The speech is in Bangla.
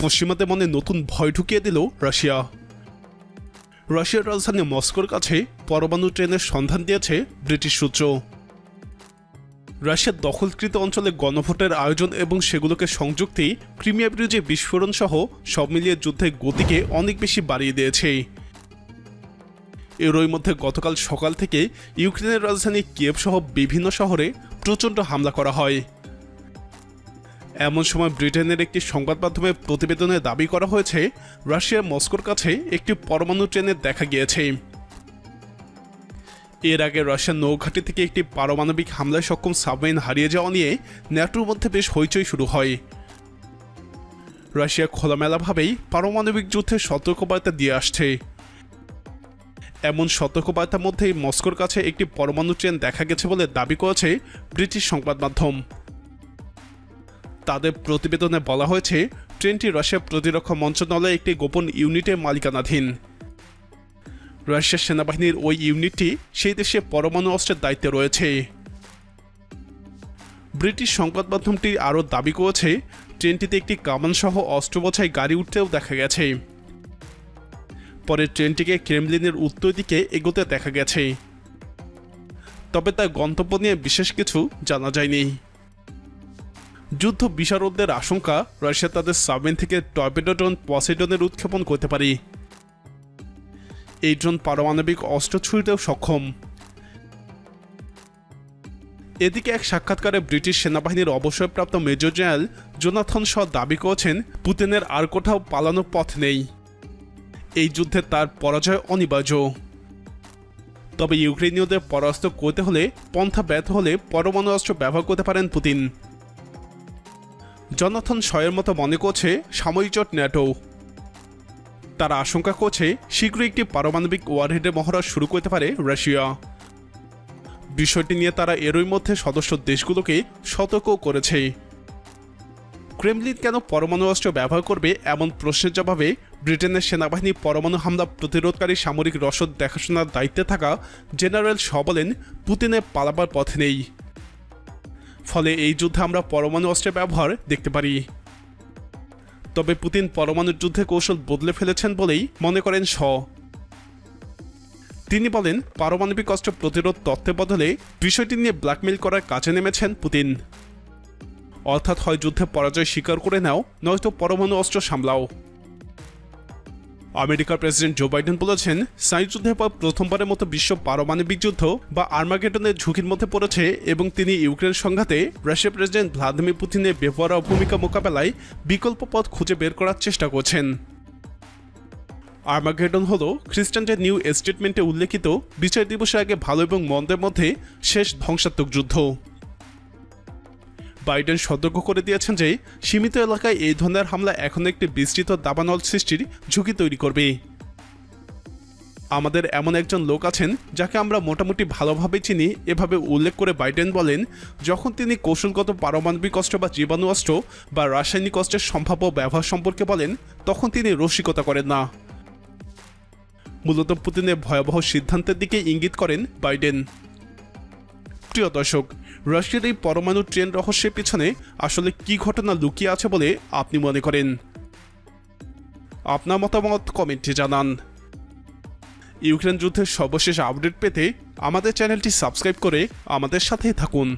পশ্চিমাদের মনে নতুন ভয় ঢুকিয়ে দিল রাশিয়া। রাশিয়ার রাজধানী মস্কোর কাছে পরমাণু ট্রেনের সন্ধান দিয়েছে ব্রিটিশ সূত্র। রাশিয়ার দখলকৃত অঞ্চলে গণভোটের আয়োজন এবং সেগুলোকে সংযুক্তি, ক্রিমিয়া ব্রিজে বিস্ফোরণ সহ সব মিলিয়ে যুদ্ধের গতিকে অনেক বেশি বাড়িয়ে দিয়েছে। এরই মধ্যে গতকাল সকাল থেকে ইউক্রেনের রাজধানী কিয়েভ সহ বিভিন্ন শহরে প্রচণ্ড হামলা করা হয়। এমন সময় ব্রিটেনের একটি সংবাদ মাধ্যমে প্রতিবেদনে দাবি করা হয়েছে, রাশিয়ার মস্কোর কাছে একটি পরমাণু ট্রেনের দেখা গিয়েছে। এর আগে রাশিয়ার নৌঘাটি থেকে একটি পারমাণবিক হামলায় সক্ষম সাবমেরিন হারিয়ে যাওয়া নিয়ে ন্যাটোর মধ্যে বেশ হইচই শুরু হয়। রাশিয়া খোলামেলাভাবেই পারমাণবিক যুদ্ধে সতর্কবার্তা দিয়ে আসছে। এমন সতর্কবার্তার মধ্যেই মস্কোর কাছে একটি পরমাণু ট্রেন দেখা গেছে বলে দাবি করেছে ব্রিটিশ সংবাদ মাধ্যম। তাদের প্রতিবেদনে বলা হয়েছে, ট্রেনটি রাশিয়া প্রতিরক্ষা মন্ত্রণালয়ের একটি গোপন ইউনিটের মালিকানাধীন। রাশিয়ার সেনাবাহিনীর ওই ইউনিটটি সেই দেশে পরমাণু অস্ত্রের দায়িত্বে রয়েছে। ব্রিটিশ সংবাদ মাধ্যমটি আরও দাবি করেছে, ট্রেনটিতে একটি কামানসহ অস্ত্র বোঝাই গাড়ি উঠতেও দেখা গেছে। পরে ট্রেনটিকে ক্রেমলিনের উত্তর দিকে এগোতে দেখা গেছে। তবে তার গন্তব্য নিয়ে বিশেষ কিছু জানা যায়নি। যুদ্ধ বিশারদদের আশঙ্কা, রাশিয়া তাদের সাবমেরিন থেকে টর্পেডো ড্রোন পসেডনের উৎক্ষেপণ করতে পারে। এই ড্রোন পারমাণবিক অস্ত্র ছুঁড়তেও সক্ষম। এদিকে এক সাক্ষাৎকারে ব্রিটিশ সেনাবাহিনীর অবসরপ্রাপ্ত মেজর জেনারেল জোনাথন শ দাবি করেছেন, পুতিনের আর কোথাও পালানোর পথ নেই। এই যুদ্ধে তার পরাজয় অনিবার্য। তবে ইউক্রেনীয়দের পরাস্ত করতে হলে, পন্থা ব্যর্থ হলে পরমাণু অস্ত্র ব্যবহার করতে পারেন পুতিন। জনাথন শয়ের মতো মনে করছে সাময়িক জোট ন্যাটো। তারা আশঙ্কা করছে শীঘ্রই একটি পারমাণবিক ওয়ারহেডের মহড়া শুরু করতে পারে রাশিয়া। বিষয়টি নিয়ে তারা এরই মধ্যে সদস্য দেশগুলোকে সতর্ক করেছে। ক্রেমলিন কেন পরমাণু অস্ত্র ব্যবহার করবে এমন প্রশ্নের জবাবে ব্রিটেনের সেনাবাহিনী পরমাণু হামলা প্রতিরোধকারী সামরিক রসদ দেখাশোনার দায়িত্বে থাকা জেনারেল শ বলেন, পুতিনের পালাবার পথ নেই। ফলে এই যুদ্ধে আমরা পরমাণু অস্ত্রের ব্যবহার দেখতে পারি। তবে পুতিন পরমাণু যুদ্ধে কৌশল বদলে ফেলেছেন বলেই মনে করেন শ। তিনি বলেন, পারমাণবিক অস্ত্র প্রতিরোধ তত্ত্বের বদলে বিষয়টি নিয়ে ব্ল্যাকমেল করার কাজে নেমেছেন পুতিন। অর্থাৎ হয় যুদ্ধে পরাজয় স্বীকার করে নাও, নয়তো পরমাণু অস্ত্র সামলাও। আমেরিকার প্রেসিডেন্ট জো বাইডেন বলেছেন সাই যুদ্ধের পর প্রথমবারের মতো বিশ্ব পারমাণবিক যুদ্ধ বা আর্মাগেডনের ঝুঁকির মধ্যে পড়েছে এবং তিনি ইউক্রেন সংঘাতে রাশিয়ার প্রেসিডেন্ট ভ্লাদিমির পুতিনের বেপরা ভূমিকা মোকাবেলায় বিকল্প পথ খুঁজে বের করার চেষ্টা করছেন। আর্মাগেডন হল খ্রিস্টানদের নিউ স্টেটমেন্টে উল্লেখিত বিচার দিবসের আগে ভালো এবং মন্দের মধ্যে শেষ ধ্বংসাত্মক যুদ্ধ। বাইডেন সতর্ক করে দিয়েছেন যে সীমিত এলাকায় এই ধরনের হামলা এখন একটি বিস্তৃত দাবানল সৃষ্টির ঝুঁকি তৈরি করবে। আমাদের এমন একজন লোক আছেন যাকে আমরা মোটামুটি ভালোভাবে চিনি। এভাবে উল্লেখ করে বাইডেন বলেন, যখন তিনি কৌশলগত পারমাণবিক অস্ত্র বা জীবাণু অস্ত্র বা রাসায়নিক অস্ত্রের সম্ভাব্য ব্যবহার সম্পর্কে বলেন, তখন তিনি রসিকতা করেন না। মূলত পুতিনের ভয়াবহ সিদ্ধান্তের দিকে ইঙ্গিত করেন বাইডেন। প্রিয় দর্শক রাশিয়ার এই পরমাণু ট্রেন রহস্যের পিছনে আসলে কি ঘটনা লুকিয়ে আছে বলে আপনি মনে করেন? আপনার মতামত কমেন্টে জানান। ইউক্রেন যুদ্ধের সর্বশেষ আপডেট পেতে আমাদের চ্যানেলটি সাবস্ক্রাইব করে আমাদের সাথে থাকুন।